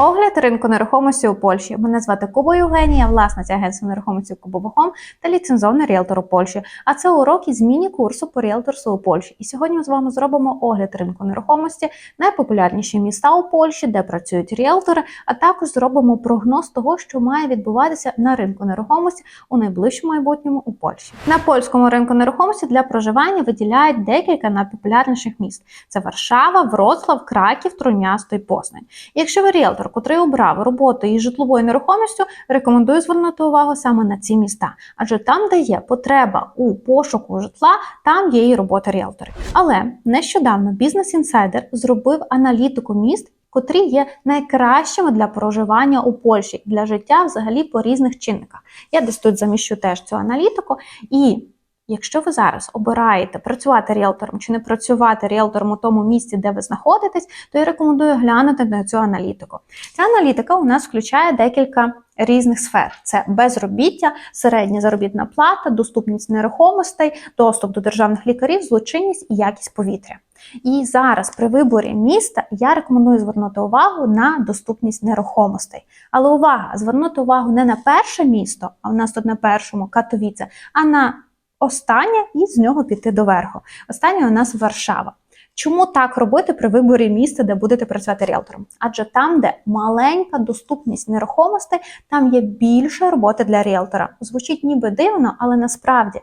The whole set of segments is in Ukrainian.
어? Огляд ринку нерухомості у Польщі. Мене звати Куба Євгенія, власниця агентства нерухомості Кубовохом та ліцензовний ріелтор у Польщі. А це урок із міні-курсу по ріелторству у Польщі. І сьогодні ми з вами зробимо огляд ринку нерухомості, найпопулярніші міста у Польщі, де працюють ріелтори, а також зробимо прогноз того, що має відбуватися на ринку нерухомості у найближчому майбутньому у Польщі. На польському ринку нерухомості для проживання виділяють декілька найпопулярніших міст: це Варшава, Вроцлав, Краків, Трунясто і Познань. Якщо ви ріелтор, котрий обрав роботу із житловою нерухомістю, рекомендую звернути увагу саме на ці міста, адже там, де є потреба у пошуку житла, там є і робота ріелторів. Але нещодавно бізнес інсайдер зробив аналітику міст. Котрі є найкращими для проживання у Польщі для життя взагалі по різних чинниках. Я десь тут заміщу теж цю аналітику. І якщо ви зараз обираєте працювати ріелтором чи не працювати ріелтором у тому місці, де ви знаходитесь, то я рекомендую глянути на цю аналітику. Ця аналітика у нас включає декілька різних сфер: це безробіття, середня заробітна плата, доступність нерухомостей, доступ до державних лікарів, злочинність і якість повітря. І зараз при виборі міста я рекомендую звернути увагу на доступність нерухомостей. Але увага! Звернути увагу не на перше місто, а у нас тут на першому Катовіце, а на останнє і з нього піти до верху. Останнє у нас Варшава. Чому так робити при виборі місця, де будете працювати ріелтором? Адже там, де маленька доступність нерухомостей, там є більше роботи для ріелтора. Звучить ніби дивно, але насправді,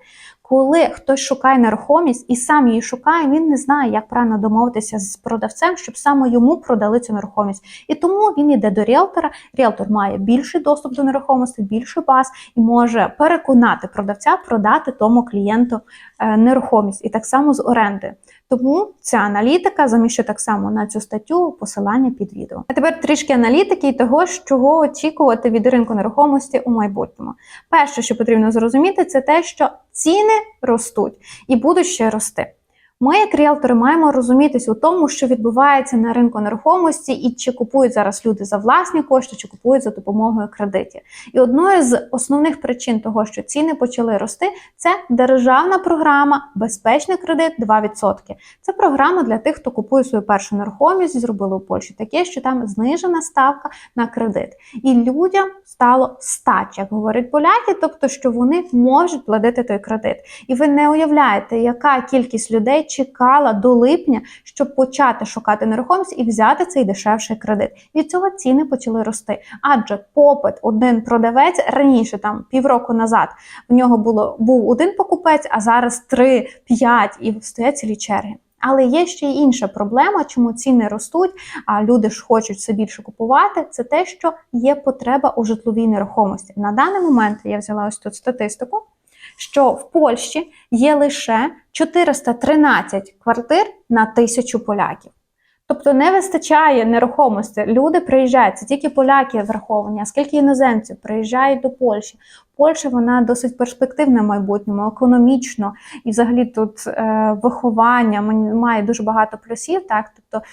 коли хтось шукає нерухомість і сам її шукає, він не знає, як правильно домовитися з продавцем, щоб саме йому продали цю нерухомість. І тому він йде до ріелтора. Ріелтор має більший доступ до нерухомості, більший баз і може переконати продавця продати тому клієнту е, нерухомість, і так само з оренди. Тому ця аналітика заміщу так само на цю статтю посилання під відео. А тепер трішки аналітики і того, чого очікувати від ринку нерухомості у майбутньому. Перше, що потрібно зрозуміти, це те, що ціни ростуть і будуть ще рости. Ми, як ріелтори, маємо розумітись у тому, що відбувається на ринку нерухомості, і чи купують зараз люди за власні кошти, чи купують за допомогою кредитів. І одною з основних причин того, що ціни почали рости, це державна програма Безпечний кредит 2%. Це програма для тих, хто купує свою першу нерухомість, зробили у Польщі таке, що там знижена ставка на кредит. І людям стало стач, як говорять поляки, тобто, що вони можуть платити той кредит. І ви не уявляєте, яка кількість людей чекала до липня, щоб почати шукати нерухомість і взяти цей дешевший кредит. Від цього ціни почали рости. Адже попит один продавець раніше, там півроку назад, в нього було був один покупець, а зараз три, п'ять і стоять цілі черги. Але є ще й інша проблема, чому ціни ростуть, а люди ж хочуть все більше купувати. Це те, що є потреба у житловій нерухомості. На даний момент я взяла ось тут статистику що в Польщі є лише 413 квартир на тисячу поляків. Тобто не вистачає нерухомості. Люди приїжджають, це тільки поляки враховані, а скільки іноземців приїжджають до Польщі. Польща вона досить перспективна в майбутньому, економічно і взагалі тут е, виховання має дуже багато плюсів. Так, тобто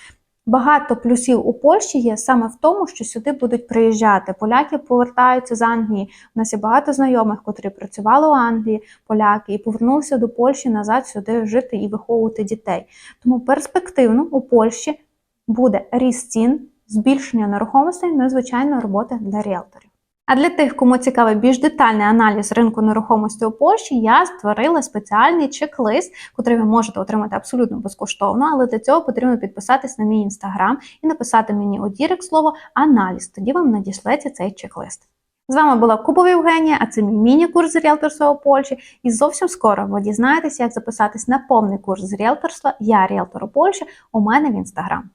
Багато плюсів у Польщі є саме в тому, що сюди будуть приїжджати. Поляки повертаються з Англії. У нас є багато знайомих, котрі працювали у Англії, поляки, і повернулися до Польщі назад сюди жити і виховувати дітей. Тому перспективно у Польщі буде ріст цін, збільшення нерухомостей, ну і звичайно робота для ріелторів. А для тих, кому цікавий більш детальний аналіз ринку нерухомості у Польщі, я створила спеціальний чек-лист, який ви можете отримати абсолютно безкоштовно, але для цього потрібно підписатись на мій інстаграм і написати мені у Дірек слово аналіз. Тоді вам надішлеться цей чек-лист. З вами була Кубова Євгенія, а це мій міні-курс з ріелторства у Польщі. І зовсім скоро ви дізнаєтеся, як записатись на повний курс з ріелторства Я ріелтор у Польщі у мене в інстаграм.